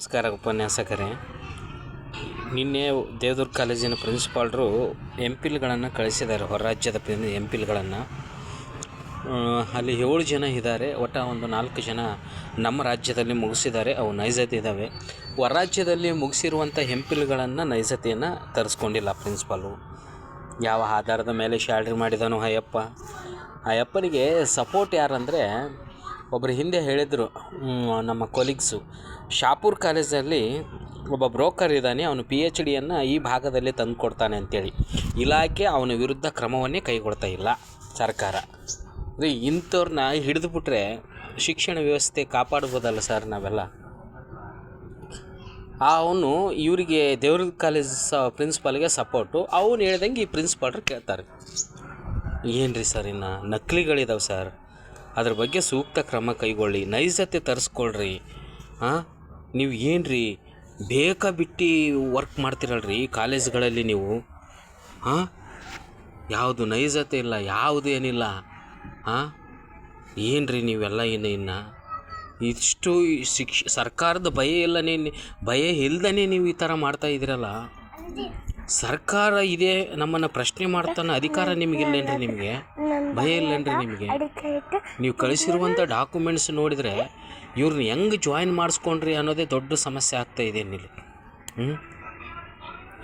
ನಮಸ್ಕಾರ ಉಪನ್ಯಾಸಕರೇ ನಿನ್ನೆ ದೇವದುರ್ಗ ಕಾಲೇಜಿನ ಪ್ರಿನ್ಸಿಪಾಲ್ರು ಎಂ ಪಿಲ್ಗಳನ್ನು ಕಳಿಸಿದ್ದಾರೆ, ಹೊರ ರಾಜ್ಯದ ಎಂ ಪಿಲ್ಗಳನ್ನು ಅಲ್ಲಿ ಏಳು ಜನ ಇದ್ದಾರೆ, ಒಟ್ಟು ಒಂದು ನಾಲ್ಕು ಜನ ನಮ್ಮ ರಾಜ್ಯದಲ್ಲಿ ಮುಗಿಸಿದ್ದಾರೆ, ಅವು ನೈಜತೆ ಇದ್ದಾವೆ ಹೊರ ರಾಜ್ಯದಲ್ಲಿ ಮುಗಿಸಿರುವಂಥ ಎಂ ಪಿಲ್ಗಳನ್ನು ನೈಜತೆಯನ್ನು ತರಿಸ್ಕೊಂಡಿಲ್ಲ ಪ್ರಿನ್ಸಿಪಾಲು ಯಾವ ಆಧಾರದ ಮೇಲೆ ಶಾಲ್ರಿ ಮಾಡಿದನು ಅಯ್ಯಪ್ಪ. ಆ ಅಯ್ಯಪ್ಪನಿಗೆ ಸಪೋರ್ಟ್ ಯಾರಂದರೆ ಒಬ್ಬರು ಹಿಂದೆ ಹೇಳಿದರು ನಮ್ಮ ಕೊಲೀಗ್ಸು ಶಾಪುರ್ ಕಾಲೇಜಲ್ಲಿ ಒಬ್ಬ ಬ್ರೋಕರ್ ಇದ್ದಾನೆ ಅವನು ಪಿ ಎಚ್ ಡಿಯನ್ನು ಈ ಭಾಗದಲ್ಲಿ ತಂದು ಕೊಡ್ತಾನೆ ಅಂತೇಳಿ. ಇಲಾಖೆ ಅವನ ವಿರುದ್ಧ ಕ್ರಮವನ್ನೇ ಕೈಗೊಳ್ತಾ ಇಲ್ಲ, ಸರ್ಕಾರ. ಅದೇ ಇಂಥವ್ರನ್ನ ಹಿಡಿದುಬಿಟ್ರೆ ಶಿಕ್ಷಣ ವ್ಯವಸ್ಥೆ ಕಾಪಾಡ್ಬೋದಲ್ಲ ಸರ್ ನಾವೆಲ್ಲ? ಅವನು ಇವರಿಗೆ ದೇವ್ರ ಕಾಲೇಜ್ ಸ ಪ್ರಿನ್ಸಿಪಾಲ್ಗೆ ಸಪೋರ್ಟು ಅವನು ಹೇಳ್ದಂಗೆ ಈ ಪ್ರಿನ್ಸಿಪಾಲ್ರು ಕೇಳ್ತಾರೆ. ಏನು ರೀ ಸರ್ ಇನ್ನು ನಕಲಿಗಳಿದಾವೆ ಸರ್? ಅದ್ರ ಬಗ್ಗೆ ಸೂಕ್ತ ಕ್ರಮ ಕೈಗೊಳ್ಳಿ, ನೈಜತೆ ತರಿಸ್ಕೊಳ್ರಿ. ಹಾಂ ನೀವು ಏನು ರೀ ಬೇಕಾ ಬಿಟ್ಟು ವರ್ಕ್ ಮಾಡ್ತಿರಲ್ರಿ ಕಾಲೇಜ್ಗಳಲ್ಲಿ ನೀವು? ಹಾಂ ಯಾವುದು ನೈಜತೆ ಇಲ್ಲ, ಯಾವುದು ಏನಿಲ್ಲ. ಹಾಂ ಏನು ರೀ ನೀವೆಲ್ಲ ಏನು ಇನ್ನು? ಇಷ್ಟು ಶಿಕ್ಷ, ಸರ್ಕಾರದ ಭಯ ಇಲ್ಲ ನೀನು, ಭಯ ಇಲ್ದೇ ನೀವು ಈ ಥರ ಮಾಡ್ತಾ ಇದ್ದೀರಲ್ಲ? ಸರ್ಕಾರ ಇದೆ ನಮ್ಮನ್ನು ಪ್ರಶ್ನೆ ಮಾಡ್ತಾನೆ ಅಧಿಕಾರ ನಿಮಗಿಲ್ಲೇನ್ರಿ ನಿಮಗೆ? ಭಯ ಇಲ್ಲೇನ್ರಿ ನಿಮಗೆ? ನೀವು ಕಳಿಸಿರುವಂಥ ಡಾಕ್ಯುಮೆಂಟ್ಸ್ ನೋಡಿದರೆ ಇವ್ರನ್ನ ಹೆಂಗೆ ಜಾಯಿನ್ ಮಾಡಿಸ್ಕೊಂಡ್ರಿ ಅನ್ನೋದೇ ದೊಡ್ಡ ಸಮಸ್ಯೆ ಆಗ್ತಾ ಇದೆ ಇಲ್ಲಿ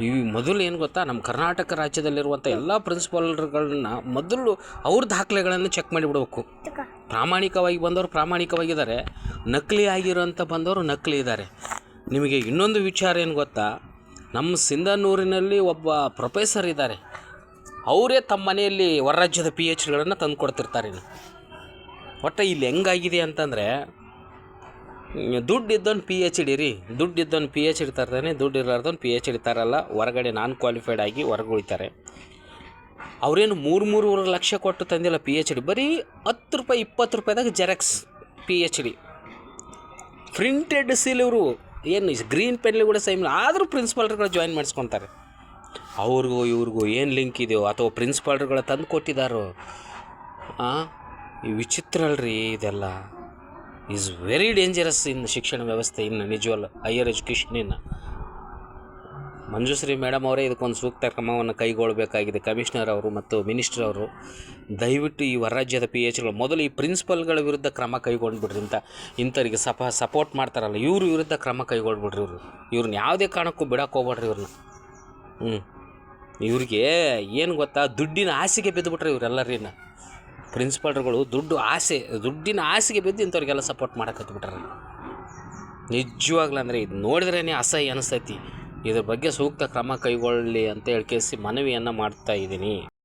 ಈ ಮೊದಲು ಏನು ಗೊತ್ತಾ ನಮ್ಮ ಕರ್ನಾಟಕ ರಾಜ್ಯದಲ್ಲಿರುವಂಥ ಎಲ್ಲ ಪ್ರಿನ್ಸಿಪಾಲ್ಗಳನ್ನ ಮೊದಲು ಅವ್ರ ದಾಖಲೆಗಳನ್ನು ಚೆಕ್ ಮಾಡಿಬಿಡ್ಬೇಕು ಪ್ರಾಮಾಣಿಕವಾಗಿ ಬಂದವರು ಪ್ರಾಮಾಣಿಕವಾಗಿದ್ದಾರೆ. ನಕಲಿ ಆಗಿರೋಂಥ ಬಂದವರು ನಕಲಿ ಇದ್ದಾರೆ ನಿಮಗೆ ಇನ್ನೊಂದು ವಿಚಾರ ಏನು ಗೊತ್ತಾ ನಮ್ಮ ಸಿಂಧನೂರಿನಲ್ಲಿ ಒಬ್ಬ ಪ್ರೊಫೆಸರ್ ಇದ್ದಾರೆ. ಅವರೇ ತಮ್ಮ ಮನೆಯಲ್ಲಿ ಹೊರರಾಜ್ಯದ ಪಿ ಎಚ್ ಡಿಗಳನ್ನು ತಂದು ಕೊಡ್ತಿರ್ತಾರೆ ಒಟ್ಟು ಇಲ್ಲಿ ಹೆಂಗಾಗಿದೆ ಅಂತಂದರೆ, ದುಡ್ಡು ಇದ್ದವನು ಪಿ ಎಚ್ ಡಿ ರೀ ದುಡ್ಡು ಇದ್ದವನು ಪಿ ಎಚ್ ಇಡ್ತಾರ್ತಾನೆ ತರ್ತಾನೆ ದುಡ್ಡು ಇರಲಾರ್ದೊಂದು ಪಿ ಎಚ್ ಇಡ್ತಾರಲ್ಲ ತರಲ್ಲ ಹೊರಗಡೆ ನಾನ್ ಕ್ವಾಲಿಫೈಡ್ ಆಗಿ ಹೊರಗೆ ಉಳಿತಾರೆ ಅವರೇನು ಮೂರು ಮೂರುವರೆ ಲಕ್ಷ ಕೊಟ್ಟು ತಂದಿಲ್ಲ ಪಿ ಎಚ್ ಡಿ ಬರೀ ಹತ್ತು ರೂಪಾಯಿ, ಇಪ್ಪತ್ತು ರೂಪಾಯಿದಾಗ xerox P H D printed seal ಇವರು. ಏನು ಗ್ರೀನ್ ಪೆನ್ಲಿ ಕೂಡ ಸೈಮ್ ಆದರೂ ಪ್ರಿನ್ಸಿಪಾಲ್ರುಗಳು ಜಾಯಿನ್ ಮಾಡಿಸ್ಕೊತಾರೆ. ಅವ್ರಿಗೂ, ಇವ್ರಿಗೂ ಏನು ಲಿಂಕ್ ಇದೆಯೋ, ಅಥವಾ ಪ್ರಿನ್ಸಿಪಾಲ್ರುಗಳ ತಂದು ಕೊಟ್ಟಿದ್ದಾರೋ? ಈ ವಿಚಿತ್ರ ಅಲ್ರಿ ಇದೆಲ್ಲ. ಈಸ್ ವೆರಿ ಡೇಂಜರಸ್ ಇನ್ ಶಿಕ್ಷಣ ವ್ಯವಸ್ಥೆ ಇನ್ನು ನಿಜವಲ್ಲ ಹೈಯರ್ ಎಜುಕೇಷನ್ ಇನ್ನು. ಮಂಜುಶ್ರೀ ಮೇಡಮ್ ಅವರೇ ಇದಕ್ಕೊಂದು ಸೂಕ್ತ ಕ್ರಮವನ್ನು ಕೈಗೊಳ್ಳಬೇಕಾಗಿದೆ. ಕಮಿಷನರ್ ಅವರು ಮತ್ತು ಮಿನಿಸ್ಟರ್ ಅವರು. ದಯವಿಟ್ಟು ಈ ಹೊರರಾಜ್ಯದ ಪಿ ಎಚ್ಗಳು ಮೊದಲು ಈ ಪ್ರಿನ್ಸಿಪಲ್ಗಳ ವಿರುದ್ಧ ಕ್ರಮ ಕೈಗೊಂಡ್ಬಿಡ್ರಿ ಅಂತ ಇಂಥವ್ರಿಗೆ ಸಪ ಸಪೋರ್ಟ್ ಮಾಡ್ತಾರಲ್ಲ, ಇವ್ರ ವಿರುದ್ಧ ಕ್ರಮ ಕೈಗೊಳ್ಬಿಡ್ರಿ ಇವರು. ಇವ್ರನ್ನ ಯಾವುದೇ ಕಾರಣಕ್ಕೂ ಬಿಡಕ್ಕೆ ಹೋಗ್ಬೇಡ್ರಿ ಇವ್ರನ್ನ. ಹ್ಞೂ ಇವ್ರಿಗೆ ಏನು ಗೊತ್ತಾ, ದುಡ್ಡಿನ ಆಸೆಗೆ ಬಿದ್ದುಬಿಟ್ರೆ ಇವರೆಲ್ಲರಿನ ಪ್ರಿನ್ಸಿಪಾಲ್ರುಗಳು ದುಡ್ಡು ಆಸೆ, ದುಡ್ಡಿನ ಆಸೆಗೆ ಬಿದ್ದು ಇಂಥವ್ರಿಗೆಲ್ಲ ಸಪೋರ್ಟ್ ಮಾಡಕ್ಕೆ ನಿಜವಾಗ್ಲೂ ಅಂದರೆ ಇದು ನೋಡಿದ್ರೇ ಅಸಹ್ಯ ಅನಿಸ್ತೈತಿ ಇದ್ರ ಬಗ್ಗೆ ಸೂಕ್ತ ಕ್ರಮ ಕೈಗೊಳ್ಳಿ ಅಂತ ಹೇಳಿ ಕೇಸಿ ಮನವಿಯನ್ನು ಮಾಡ್ತಾ ಇದ್ದೀನಿ.